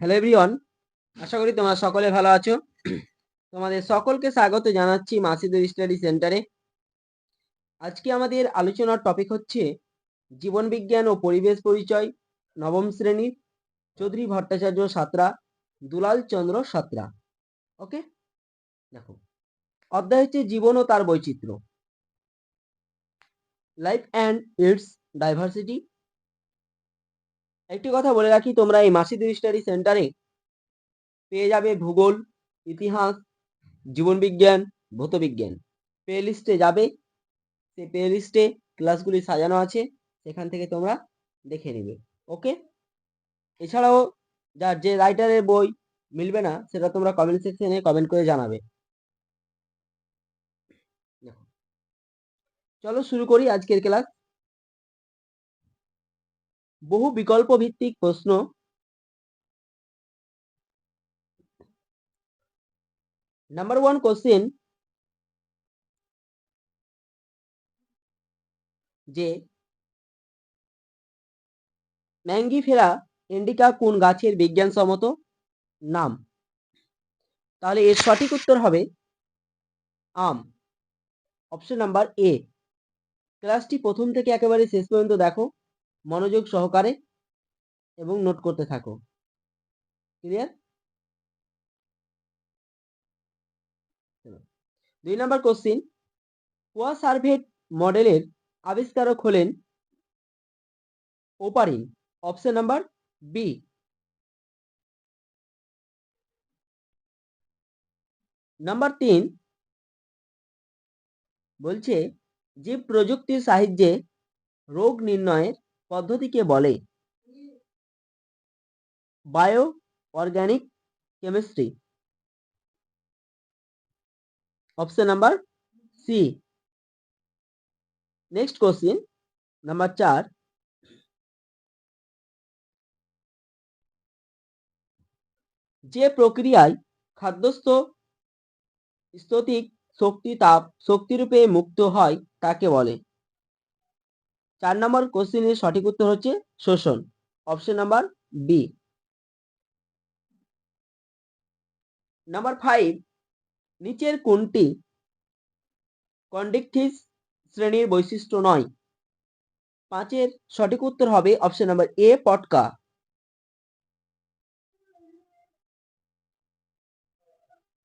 Hello everyone আশা করি তোমরা সকলে ভালো আছো। তোমাদের সকলকে স্বাগত জানাচ্ছি মাসিদের স্টাডি সেন্টারে আজকে আমাদের আলোচনার টপিক হচ্ছে জীবন বিজ্ঞান ও পরিবেশ পরিচয়, নবম শ্রেণির চৌধুরী ভট্টাচার্য সাঁতরা, দুলাল চন্দ্র সাঁতরা। ওকে দেখো, অধ্যায় হচ্ছে জীবন ও তার বৈচিত্র্য। লাইফ অ্যান্ড ইটস ডাইভার্সিটি একটি কথা বলে রাখি, তোমরা এই মাসিদুর স্টাডি সেন্টারে পেয়ে যাবে ভূগোল, ইতিহাস জীবনবিজ্ঞান ভৌতবিজ্ঞান প্লে লিস্টে যাবে, সেই প্লে লিস্টে ক্লাসগুলি সাজানো আছে, সেখান থেকে তোমরা দেখে নেবে ওকে এছাড়াও, যার যে রাইটারের বই মিলবে না, সেটা তোমরা কমেন্ট সেকশনে কমেন্ট করে জানাবে। চলো শুরু করি আজকের ক্লাস বহু বিকল্প ভিত্তিক প্রশ্ন। নাম্বার ওয়ান কোশ্চেন যে ম্যাঙ্গিফেরা ইন্ডিকা কোন গাছের বিজ্ঞানসম্মত নাম? তাহলে এর সঠিক উত্তর হবে আম। অপশন নাম্বার এ ক্লাসটি প্রথম থেকে একেবারে শেষ পর্যন্ত দেখো। মনোযোগ সহকারে এবং নোট করতে থাকো। ক্লিয়ার দুই নম্বর কোশ্চিন কোয়া সার্ভেট মডেলের আবিষ্কারক হলেন Oparin option number B number তিন, বলছে যে প্রযুক্তির সাহায্যে রোগ নির্ণয়ের পদ্ধতিকে বলে bio organic chemistry option number C next question number চার। যে প্রক্রিয়ায় খাদ্যস্থ স্ততিক শক্তি তাপ শক্তিরূপে মুক্ত হয়, তাকে বলে চার নম্বর কোশ্চেনের সঠিক উত্তর হচ্ছে শোষণ। Option number B number five নিচের কোনটি কন্ডিকথিস শ্রেণির বৈশিষ্ট্য নয়? পাঁচের সঠিক উত্তর হবে অপশন নাম্বার এ পটকা।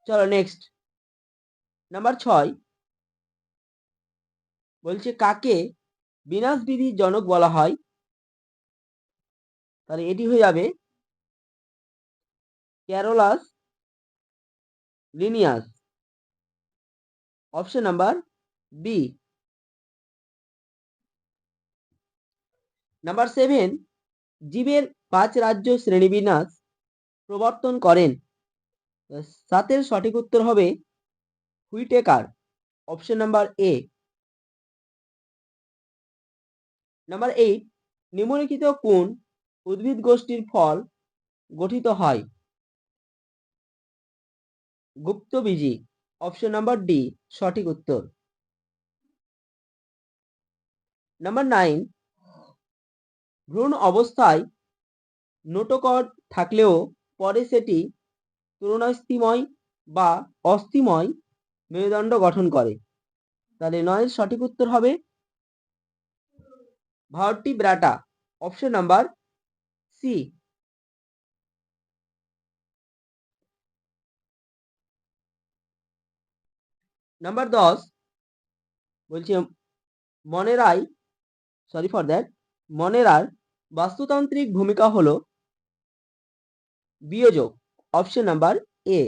চলো নেক্সট নাম্বার ছয়, বলছে কাকে বিনাশবিধির জনক বলা হয়, তাহলে এটি হয়ে যাবে Carolus Linnaeus option number B number seven জীবের পাঁচ রাজ্য শ্রেণীবিন্যাস প্রবর্তন করেন। সাতের সঠিক উত্তর হবে Whittaker option number A number eight নিম্নলিখিত কোন উদ্ভিদ গোষ্ঠীর ফল গঠিত হয়। গুপ্তবীজি অপশন নাম্বার ডি সঠিক উত্তর। নাম্বার নাইন ভ্রূণ অবস্থায় নোটকর থাকলেও পরে সেটি তরুণাস্থিময় বা অস্থিময় মেরুদণ্ড গঠন করে। তাহলে নয়ের সঠিক উত্তর হবে vertebrata option number C number দশ, বলছে মনেরাই সরি ফর দ্যাট মনেরার বাস্তুতান্ত্রিক ভূমিকা হলো বিয়োজক অপশন নাম্বার এ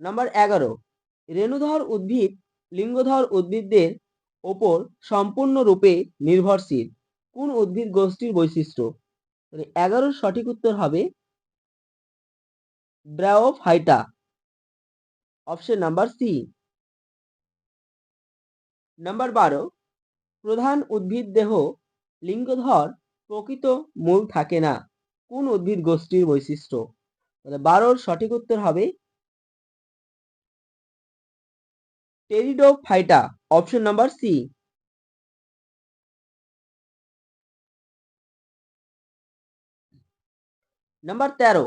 নাম্বার এগারো, রেণুধর উদ্ভিদ, লিঙ্গধর উদ্ভিদদের ওপর সম্পূর্ণরূপে নির্ভরশীল। কোন উদ্ভিদ গোষ্ঠীর বৈশিষ্ট্য? এগারোর সঠিক উত্তর হবে bryophyta option number C. Number বারো। প্রধান উদ্ভিদ দেহ লিঙ্গধর প্রকৃত মূল থাকে না। কোন উদ্ভিদ গোষ্ঠীর বৈশিষ্ট্য? তাহলে বারোর সঠিক উত্তর হবে pteridophyta option number C number তেরো.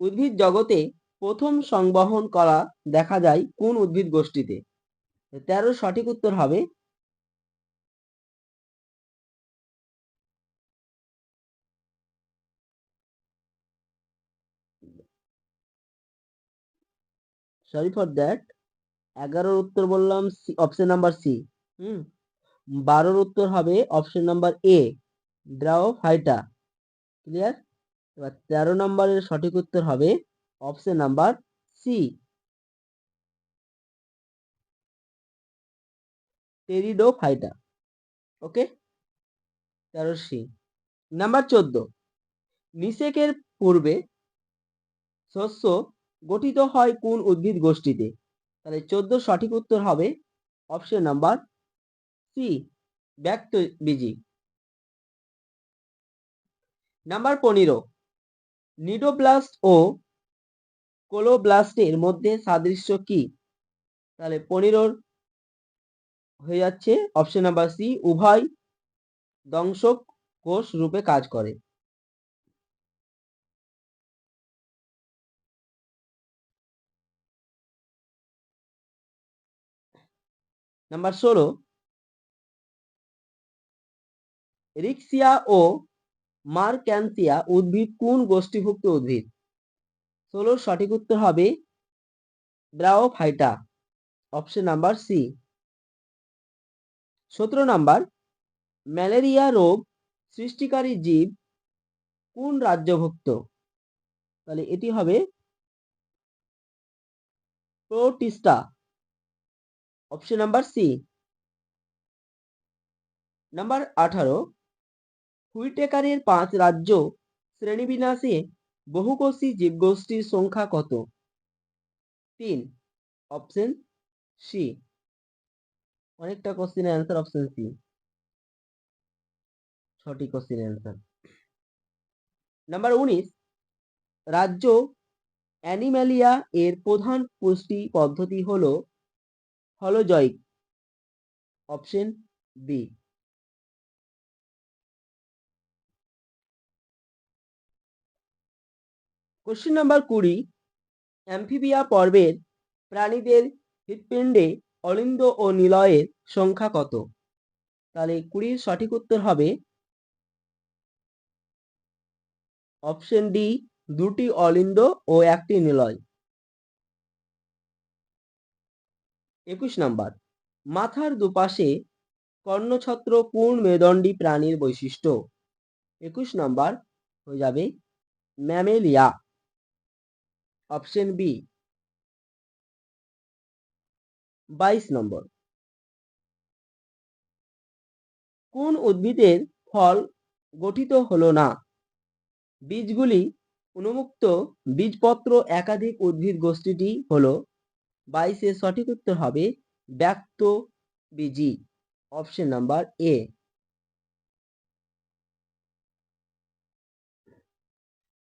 উদ্ভিদ জগতে প্রথম সংবহন করা দেখা যায় কোন উদ্ভিদ গোষ্ঠীতে? তেরোর সঠিক উত্তর হবে সরি ফর দ্যাট এগারোর উত্তর বললাম অপশন নাম্বার সি হুম? বারোর উত্তর হবে অপশন নাম্বার এ ড্রাও ফাইটা ক্লিয়ার এবার তেরো নম্বরের সঠিক উত্তর হবে অপশন নাম্বার সি টেরিডো ফাইটা ওকে তেরো সি নাম্বার চোদ্দ, নিষেকের পূর্বে শস্য গঠিত হয় কোন উদ্ভিদ গোষ্ঠীতে? তাহলে চোদ্দ সঠিক উত্তর হবে অপশন নাম্বার সি ব্যক্ত বিজি। নাম্বার পনেরো নিডোব্লাস্ট ও কোলোব্লাস্টের মধ্যে সাদৃশ্য কি? তাহলে পনেরোর হয়ে যাচ্ছে অপশন নাম্বার সি উভয় দংশক কোষ রূপে কাজ করে। নাম্বার ষোলো। রিক্সিয়া ও মারক্যান্সিয়া উদ্ভিদ কোন গোষ্ঠীভুক্ত উদ্ভিদ? ষোলোর সঠিক উত্তর হবে ব্রাওফাইটা অপশন নাম্বার সি। সতেরো নাম্বার, ম্যালেরিয়া রোগ সৃষ্টিকারী জীব কোন রাজ্যভুক্ত? তাহলে এটি হবে protista. Option number C number আঠারো. হুইটেকারের পাঁচ রাজ্য শ্রেণীবিন্যাসে বহুকোষী জীবগোষ্ঠীর সংখ্যা কত? তিন। অপশন সি অনেকটা কোশ্চেনের অ্যান্সার অপশন সি ছটি কোশ্চেনের অ্যান্সার নাম্বার উনিশ. রাজ্য অ্যানিম্যালিয়া এর প্রধান পুষ্টি পদ্ধতি হল holozoic option B. Question number কুড়ি, অ্যাম্ফিবিয়া পর্বের প্রাণীদের হৃৎপিণ্ডে অলিন্দ ও নিলয়ের সংখ্যা কত? তাহলে কুড়ির সঠিক উত্তর হবে অপশন ডি, দুটি অলিন্দ ও একটি নিলয়। একুশ নাম্বার। মাথার দুপাশে কর্ণছত্র কোন মেরুদণ্ডী প্রাণীর বৈশিষ্ট্য। একুশ নাম্বার হয়ে যাবে ম্যামেলিয়া। Option B. বাইশ নম্বর। কোন উদ্ভিদের ফল গঠিত হলো না? বীজগুলি উন্মুক্ত বীজপত্র একাধিক উদ্ভিদ গোষ্ঠীটি হলো বাইশের সঠিক উত্তর হবে ব্যক্ত বীজি। অপশন নাম্বার এ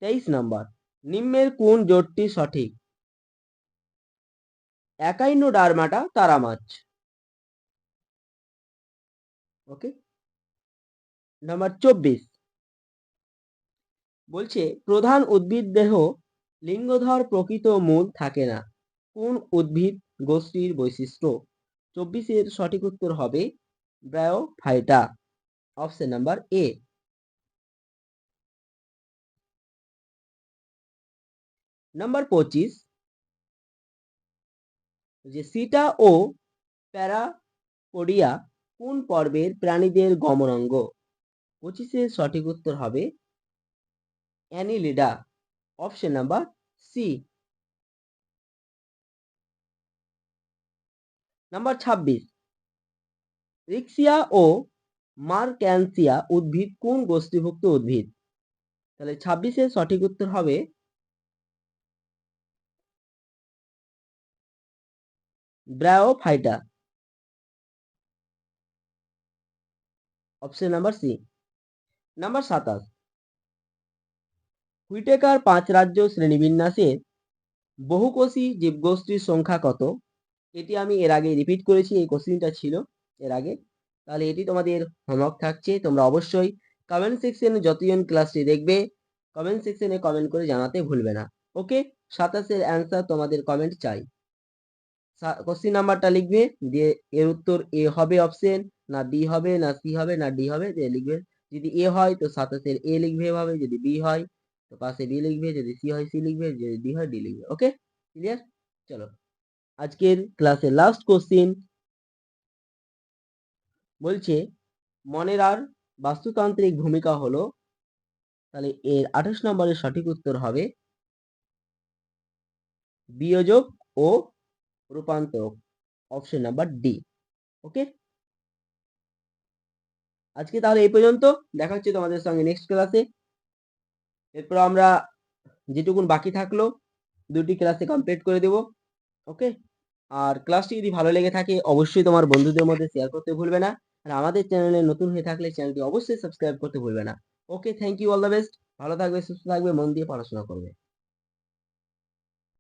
তেইশ নাম্বার, নিম্নের কোন জোটটি সঠিক? একাইনো ডারমাটা তারা মাছ। ওকে নাম্বার চব্বিশ। বলছে, প্রধান উদ্ভিদ দেহ লিঙ্গধর প্রকৃত মূল থাকে না। কোন উদ্ভিদ গোষ্ঠীর বৈশিষ্ট্য? চব্বিশের সঠিক উত্তর হবে bryophyta. Option number A number পঁচিশ. যে সিটা ও প্যারাপোডিয়া কোন পর্বের প্রাণীদের গমনাঙ্গ? পঁচিশের সঠিক উত্তর হবে annelida. Option number C number ছাব্বিশ। রিক্সিয়া ও মার্ক্যান্সিয়া উদ্ভিদ কোন গোষ্ঠীভুক্ত উদ্ভিদ? তাহলে ছাব্বিশের সঠিক উত্তর হবে bryophyta option number C. Number সাতাশ। হুইটেকার পাঁচ রাজ্য শ্রেণীবিন্যাসের বহুকোষী জীবগোষ্ঠীর সংখ্যা কত? এটি আমি এর আগে রিপিট করেছি, এই কোশ্চিনটা ছিল এর আগে। তাহলে এটি তোমাদের হোমওয়ার্ক থাকছে, তোমরা অবশ্যই কমেন্ট সেকশনে যতজন ক্লাসটি দেখবে কমেন্ট সেকশনে কমেন্ট করে জানাতে ভুলবে না। ওকে সাতাশের অ্যান্সার তোমাদের কমেন্ট চাই। কোশ্চিন নাম্বারটা লিখবে, দিয়ে এর উত্তর এ হবে অপশন না বি হবে, না সি হবে, না ডি হবে, দিয়ে লিখবে। যদি এ হয়, তো সাতাশের এ লিখবে এভাবে, যদি বি হয়, তো পাশে বি লিখবে, যদি সি হয় সি লিখবে, যদি ডি হয় ডি লিখবে। ওকে ক্লিয়ার চলো। আজকের ক্লাসের লাস্ট কোশ্চিন বলছে, মনের আর বাস্তুতান্ত্রিক ভূমিকা হলো, তাহলে এর আঠাশ নম্বরের সঠিক উত্তর হবে, বিয়োজক ও রূপান্তরক অপশন নাম্বার ডি ওকে আজকে তাহলে এই পর্যন্ত, দেখা হচ্ছে তোমাদের সঙ্গে নেক্সট ক্লাসে এরপর আমরা যেটুকুন বাকি থাকল, দুটি ক্লাসে কমপ্লিট করে দেব। ওকে আর ক্লাসটি যদি ভালো লেগে থাকে, অবশ্যই তোমার বন্ধুদের মধ্যে শেয়ার করতে ভুলবে না। আর আমাদের চ্যানেলে নতুন হয়ে থাকলে চ্যানেলটি অবশ্যই সাবস্ক্রাইব করতে ভুলবে না। Okay thank you all the best ভালো থাকবে, সুস্থ থাকবে, মন দিয়ে পড়াশোনা করবে।